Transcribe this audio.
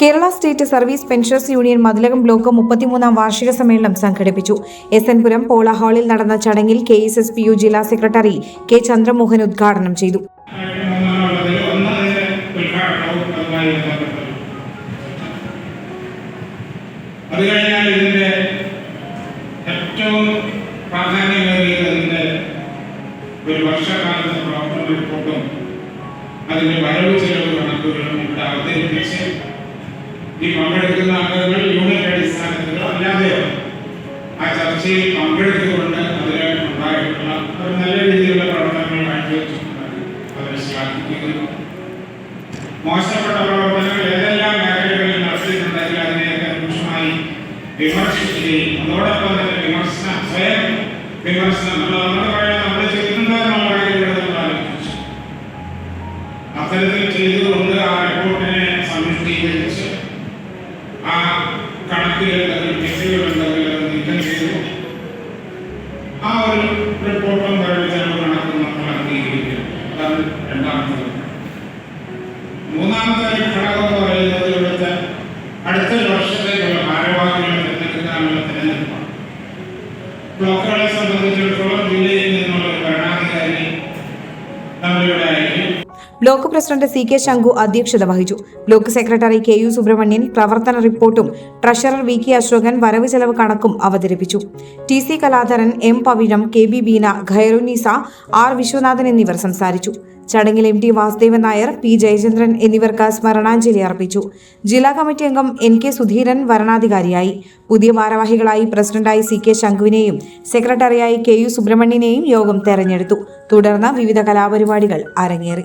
Kerala state service pensions union Mathilakam block മുപ്പത്തിമൂന്നാം വാർഷിക സമ്മേളനം സംഘടിപ്പിച്ചു. എസ് എൻ പുരം പോള ഹാളിൽ നടന്ന ചടങ്ങിൽ K S S P U ജില്ലാ സെക്രട്ടറി കെ ചന്ദ്രമോഹൻ ഉദ്ഘാടനം ചെയ്തു. അത് കഴിഞ്ഞാൽ ഇതിന്റെ ഏറ്റവും പ്രാധാന്യമേറിയത് ഒരു വർഷക്കാലത്തെ പ്രവർത്തന റിപ്പോർട്ടും അതിന്റെ വരവ് ചെലവ് കണക്കുകളും ഇവിടെ അവതരിപ്പിച്ച് ഈ പങ്കെടുക്കുന്ന അംഗങ്ങൾ യൂണിയന്റെ അടിസ്ഥാനത്തിലോ അല്ലാതെയോ ആ ചർച്ചയിൽ പങ്കെടുത്തുകൊണ്ട് അതിൽ ഉണ്ടായിട്ടുള്ള നല്ല രീതിയിലുള്ള പ്രവർത്തനങ്ങൾ കാഴ്ചവെച്ചിട്ടുണ്ടെന്ന് അവരെ ശ്ലാഘിക്കുന്നു മോശപ്പെട്ട പ്രവർത്തനങ്ങൾ ഏതെല്ലാം മേഖലകളിൽ നടത്തിയിട്ടുണ്ടെങ്കിൽ അതിനെയൊക്കെ രൂക്ഷമായി വിമർശിക്കുകയും അതോടൊപ്പം തന്നെ വിമർശനം സ്വയം വിമർശനം. നമ്മുടെ പഴയ നമ്മൾ ആ തെറ്റുകളുണ്ടെങ്കിൽ അത് നീക്കം ചെയ്തു. ആ ഒരു റിപ്പോർട്ടും വരവിച്ചാണ് കണക്കും നമ്മൾ അംഗീകരിക്കും അതാണ് രണ്ടാമത്തത് മൂന്നാമത്തെ ഘടകം എന്ന് പറയുന്നത് ഇവിടുത്തെ അടുത്ത വർഷത്തേക്കുള്ള ഭാരവാഹികളെ തിരഞ്ഞെടുക്കാനുള്ള തിരഞ്ഞെടുപ്പാണ്. ബ്ലോക്കുകളെ സംബന്ധിച്ചിടത്തോളം ജില്ലയിൽ നിന്നുള്ള ഭരണാധികാരി നമ്മളിവിടെ അയക്കും block president C K Shanku അധ്യക്ഷത വഹിച്ചു. Block secretary K U Subramanian പ്രവർത്തന റിപ്പോർട്ടും ട്രഷറർ വി കെ അശോകൻ വരവ് ചെലവ് കണക്കും അവതരിപ്പിച്ചു. T C Kaladharan M Pavizham K B Beena Khairunnisa R Viswanathan എന്നിവർ സംസാരിച്ചു. ചടങ്ങിൽ M T Vasudevan Nair P Jayachandran എന്നിവർക്ക് സ്മരണാഞ്ജലി അർപ്പിച്ചു. ജില്ലാ കമ്മിറ്റി അംഗം എൻ കെ സുധീരൻ വരണാധികാരിയായി. പുതിയ ഭാരവാഹികളായി പ്രസിഡന്റായി സി കെ ശംഖുവിനെയും സെക്രട്ടറിയായി കെ യു സുബ്രഹ്മണ്യനെയും യോഗം തെരഞ്ഞെടുത്തു. തുടർന്ന് വിവിധ കലാപരിപാടികൾ അരങ്ങേറി.